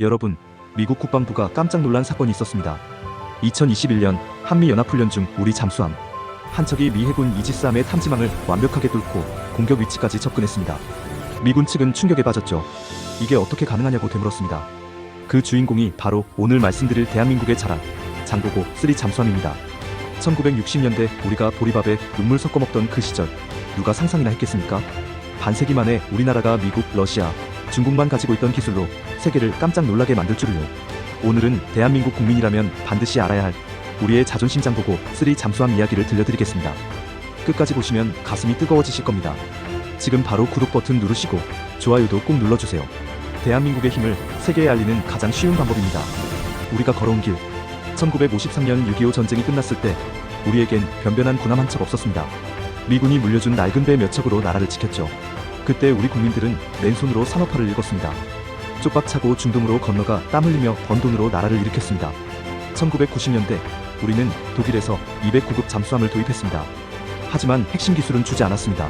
여러분, 미국 국방부가 깜짝 놀란 사건이 있었습니다. 2021년 한미연합훈련 중 우리 잠수함 한 척이 미 해군 이지스함의 탐지망을 완벽하게 뚫고 공격 위치까지 접근했습니다. 미군 측은 충격에 빠졌죠. 이게 어떻게 가능하냐고 되물었습니다. 그 주인공이 바로 오늘 말씀드릴 대한민국의 자랑 장보고 3 잠수함입니다. 1960년대 우리가 보리밥에 눈물 섞어 먹던 그 시절 누가 상상이나 했겠습니까? 반세기 만에 우리나라가 미국, 러시아, 중국만 가지고 있던 기술로 세계를 깜짝 놀라게 만들 줄을요. 오늘은 대한민국 국민이라면 반드시 알아야 할 우리의 자존심 장보고 3 잠수함 이야기를 들려드리겠습니다. 끝까지 보시면 가슴이 뜨거워지실 겁니다. 지금 바로 구독 버튼 누르시고 좋아요도 꼭 눌러주세요. 대한민국의 힘을 세계에 알리는 가장 쉬운 방법입니다. 우리가 걸어온 길. 1953년 6.25 전쟁이 끝났을 때 우리에겐 변변한 군함 한 척 없었습니다. 미군이 물려준 낡은 배 몇 척으로 나라를 지켰죠. 그때 우리 국민들은 맨손으로 산업화를 읽었습니다. 쪽박 차고 중동으로 건너가 땀 흘리며 번 돈으로 나라를 일으켰습니다. 1990년대 우리는 독일에서 209급 잠수함을 도입했습니다. 하지만 핵심 기술은 주지 않았습니다.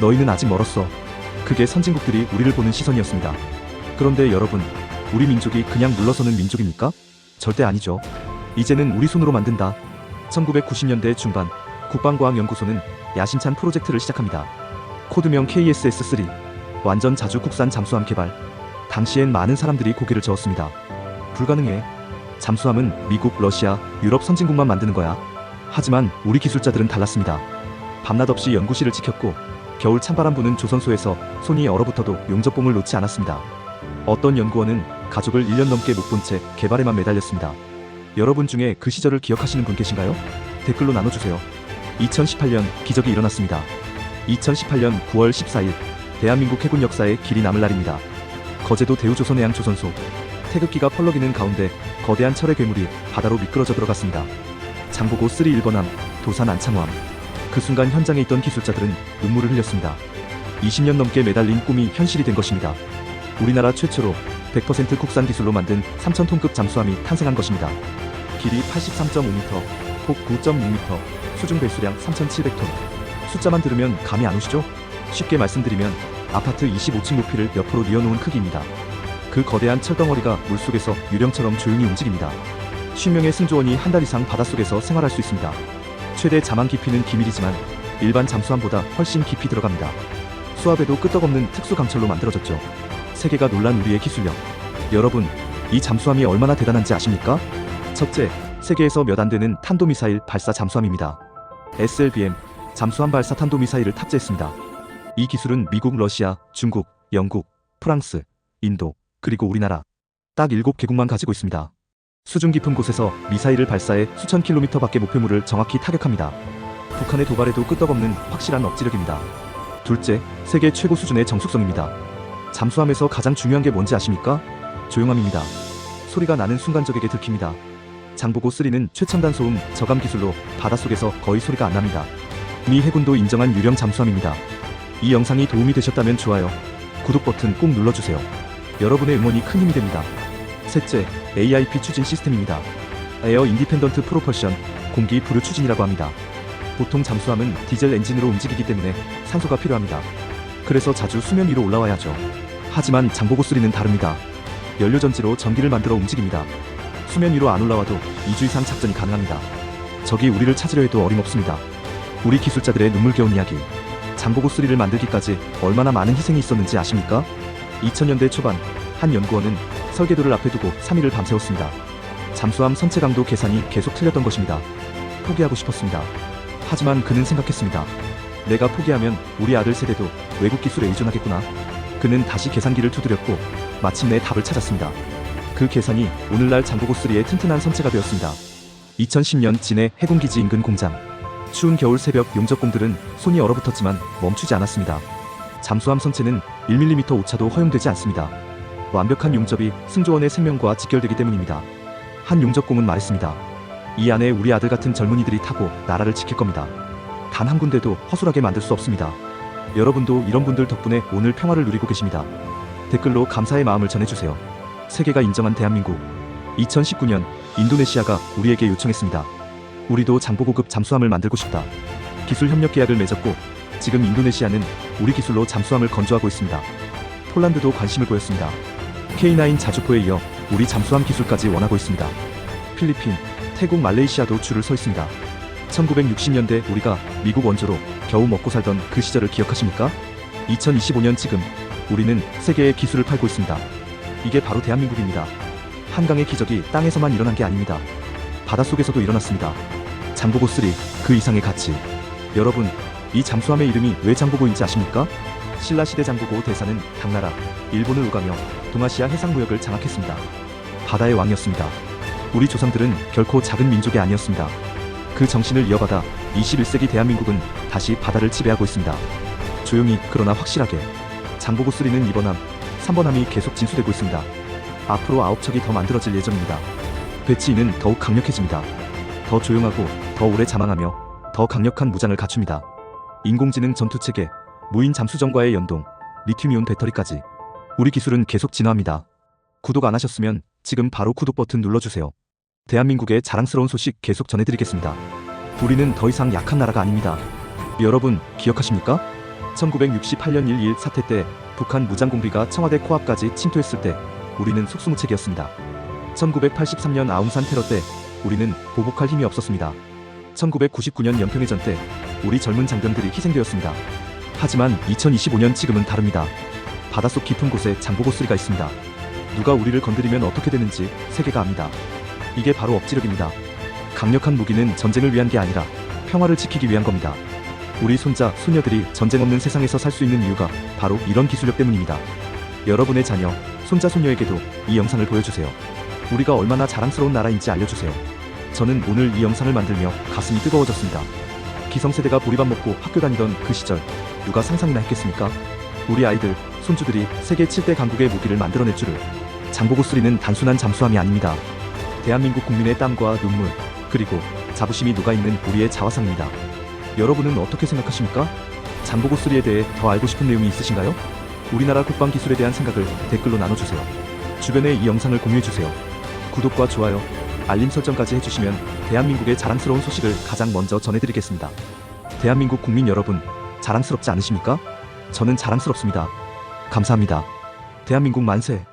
너희는 아직 멀었어. 그게 선진국들이 우리를 보는 시선이었습니다. 그런데 여러분, 우리 민족이 그냥 물러서는 민족입니까? 절대 아니죠. 이제는 우리 손으로 만든다. 1990년대 중반 국방과학연구소는 야심찬 프로젝트를 시작합니다. 코드명 KSS-3 완전 자주 국산 잠수함 개발. 당시엔 많은 사람들이 고개를 저었습니다. 불가능해. 잠수함은 미국, 러시아, 유럽 선진국만 만드는 거야. 하지만 우리 기술자들은 달랐습니다. 밤낮 없이 연구실을 지켰고 겨울 찬바람 부는 조선소에서 손이 얼어붙어도 용접봉을 놓지 않았습니다. 어떤 연구원은 가족을 1년 넘게 못 본 채 개발에만 매달렸습니다. 여러분 중에 그 시절을 기억하시는 분 계신가요? 댓글로 나눠주세요. 2018년 기적이 일어났습니다. 2018년 9월 14일 대한민국 해군 역사에 길이 남을 날입니다. 거제도 대우조선해양 조선소 태극기가 펄럭이는 가운데 거대한 철의 괴물이 바다로 미끄러져 들어갔습니다. 장보고 3 1번함 도산 안창호함 그 순간 현장에 있던 기술자들은 눈물을 흘렸습니다. 20년 넘게 매달린 꿈이 현실이 된 것입니다. 우리나라 최초로 100% 국산 기술로 만든 3,000톤급 잠수함이 탄생한 것입니다. 길이 83.5m, 폭 9.6m, 수중 배수량 3,700톤. 숫자만 들으면 감이 안 오시죠? 쉽게 말씀드리면 아파트 25층 높이를 옆으로 뉘어놓은 크기입니다. 그 거대한 철덩어리가 물속에서 유령처럼 조용히 움직입니다. 10명의 승조원이 한 달 이상 바닷속에서 생활할 수 있습니다. 최대 자망 깊이는 기밀이지만 일반 잠수함보다 훨씬 깊이 들어갑니다. 수압에도 끄떡없는 특수 강철로 만들어졌죠. 세계가 놀란 우리의 기술력. 여러분, 이 잠수함이 얼마나 대단한지 아십니까? 첫째, 세계에서 몇 안 되는 탄도미사일 발사 잠수함입니다. SLBM, 잠수함 발사 탄도미사일을 탑재했습니다. 이 기술은 미국, 러시아, 중국, 영국, 프랑스, 인도, 그리고 우리나라 딱 7개국만 가지고 있습니다. 수중 깊은 곳에서 미사일을 발사해 수천 킬로미터 밖의 목표물을 정확히 타격합니다. 북한의 도발에도 끄떡없는 확실한 억지력입니다. 둘째, 세계 최고 수준의 정숙성입니다. 잠수함에서 가장 중요한 게 뭔지 아십니까? 조용함입니다. 소리가 나는 순간 적에게 들킵니다. 장보고 3는 최첨단 소음 저감 기술로 바닷속에서 거의 소리가 안 납니다. 미 해군도 인정한 유령 잠수함입니다. 이 영상이 도움이 되셨다면 좋아요, 구독 버튼 꼭 눌러주세요. 여러분의 응원이 큰 힘이 됩니다. 셋째, AIP 추진 시스템입니다. 에어 인디펜던트 프로펄션, 공기 부류 추진이라고 합니다. 보통 잠수함은 디젤 엔진으로 움직이기 때문에 산소가 필요합니다. 그래서 자주 수면 위로 올라와야 하죠. 하지만 장보고 3는 다릅니다. 연료 전지로 전기를 만들어 움직입니다. 수면 위로 안 올라와도 2주 이상 작전이 가능합니다. 적이 우리를 찾으려 해도 어림없습니다. 우리 기술자들의 눈물겨운 이야기. 장보고 3를 만들기까지 얼마나 많은 희생이 있었는지 아십니까? 2000년대 초반 한 연구원은 설계도를 앞에 두고 3일을 밤새웠습니다. 잠수함 선체 강도 계산이 계속 틀렸던 것입니다. 포기하고 싶었습니다. 하지만 그는 생각했습니다. 내가 포기하면 우리 아들 세대도 외국 기술에 의존하겠구나. 그는 다시 계산기를 두드렸고 마침내 답을 찾았습니다. 그 계산이 오늘날 장보고 3의 튼튼한 선체가 되었습니다. 2010년 진해 해군기지 인근 공장. 추운 겨울 새벽 용접공들은 손이 얼어붙었지만 멈추지 않았습니다. 잠수함 선체는 1mm 오차도 허용되지 않습니다. 완벽한 용접이 승조원의 생명과 직결되기 때문입니다. 한 용접공은 말했습니다. 이 안에 우리 아들 같은 젊은이들이 타고 나라를 지킬 겁니다. 단 한 군데도 허술하게 만들 수 없습니다. 여러분도 이런 분들 덕분에 오늘 평화를 누리고 계십니다. 댓글로 감사의 마음을 전해주세요. 세계가 인정한 대한민국. 2019년 인도네시아가 우리에게 요청했습니다. 우리도 장보고급 잠수함을 만들고 싶다. 기술 협력 계약을 맺었고 지금 인도네시아는 우리 기술로 잠수함을 건조하고 있습니다. 폴란드도 관심을 보였습니다. K9 자주포에 이어 우리 잠수함 기술까지 원하고 있습니다. 필리핀, 태국, 말레이시아도 줄을 서 있습니다. 1960년대 우리가 미국 원조로 겨우 먹고 살던 그 시절을 기억하십니까? 2025년 지금 우리는 세계의 기술을 팔고 있습니다. 이게 바로 대한민국입니다. 한강의 기적이 땅에서만 일어난 게 아닙니다. 바닷속에서도 일어났습니다. 장보고 3, 그 이상의 가치. 여러분, 이 잠수함의 이름이 왜 장보고인지 아십니까? 신라시대 장보고 대사는 당나라, 일본을 오가며 동아시아 해상무역을 장악했습니다. 바다의 왕이었습니다. 우리 조상들은 결코 작은 민족이 아니었습니다. 그 정신을 이어받아 21세기 대한민국은 다시 바다를 지배하고 있습니다. 조용히 그러나 확실하게 장보고 3는 이번 함, 3번 함이 계속 진수되고 있습니다. 앞으로 9척이 더 만들어질 예정입니다. 배치인은 더욱 강력해집니다. 더 조용하고 더 오래 자망하며 더 강력한 무장을 갖춥니다. 인공지능 전투체계, 무인 잠수정과의 연동, 리튬이온 배터리까지 우리 기술은 계속 진화합니다. 구독 안 하셨으면 지금 바로 구독 버튼 눌러주세요. 대한민국의 자랑스러운 소식 계속 전해드리겠습니다. 우리는 더 이상 약한 나라가 아닙니다. 여러분 기억하십니까? 1968년 1.1 사태 때 북한 무장공비가 청와대 코앞까지 침투했을 때 우리는 속수무책이었습니다. 1983년 아웅산 테러 때 우리는 보복할 힘이 없었습니다. 1999년 연평해전 때 우리 젊은 장병들이 희생되었습니다. 하지만 2025년 지금은 다릅니다. 바닷속 깊은 곳에 장보고 쓰리가 있습니다. 누가 우리를 건드리면 어떻게 되는지 세계가 압니다. 이게 바로 억지력입니다. 강력한 무기는 전쟁을 위한 게 아니라 평화를 지키기 위한 겁니다. 우리 손자, 손녀들이 전쟁 없는 세상에서 살 수 있는 이유가 바로 이런 기술력 때문입니다. 여러분의 자녀, 손자, 손녀에게도 이 영상을 보여주세요. 우리가 얼마나 자랑스러운 나라인지 알려주세요. 저는 오늘 이 영상을 만들며 가슴이 뜨거워졌습니다. 기성세대가 보리밥 먹고 학교 다니던 그 시절 누가 상상이나 했겠습니까? 우리 아이들, 손주들이 세계 7대 강국의 무기를 만들어낼 줄을 장보고 쓰리는 단순한 잠수함이 아닙니다. 대한민국 국민의 땀과 눈물 그리고 자부심이 녹아있는 우리의 자화상입니다. 여러분은 어떻게 생각하십니까? 장보고 쓰리에 대해 더 알고 싶은 내용이 있으신가요? 우리나라 국방 기술에 대한 생각을 댓글로 나눠주세요. 주변에 이 영상을 공유해주세요. 구독과 좋아요, 알림 설정까지 해주시면 대한민국의 자랑스러운 소식을 가장 먼저 전해드리겠습니다. 대한민국 국민 여러분, 자랑스럽지 않으십니까? 저는 자랑스럽습니다. 감사합니다. 대한민국 만세!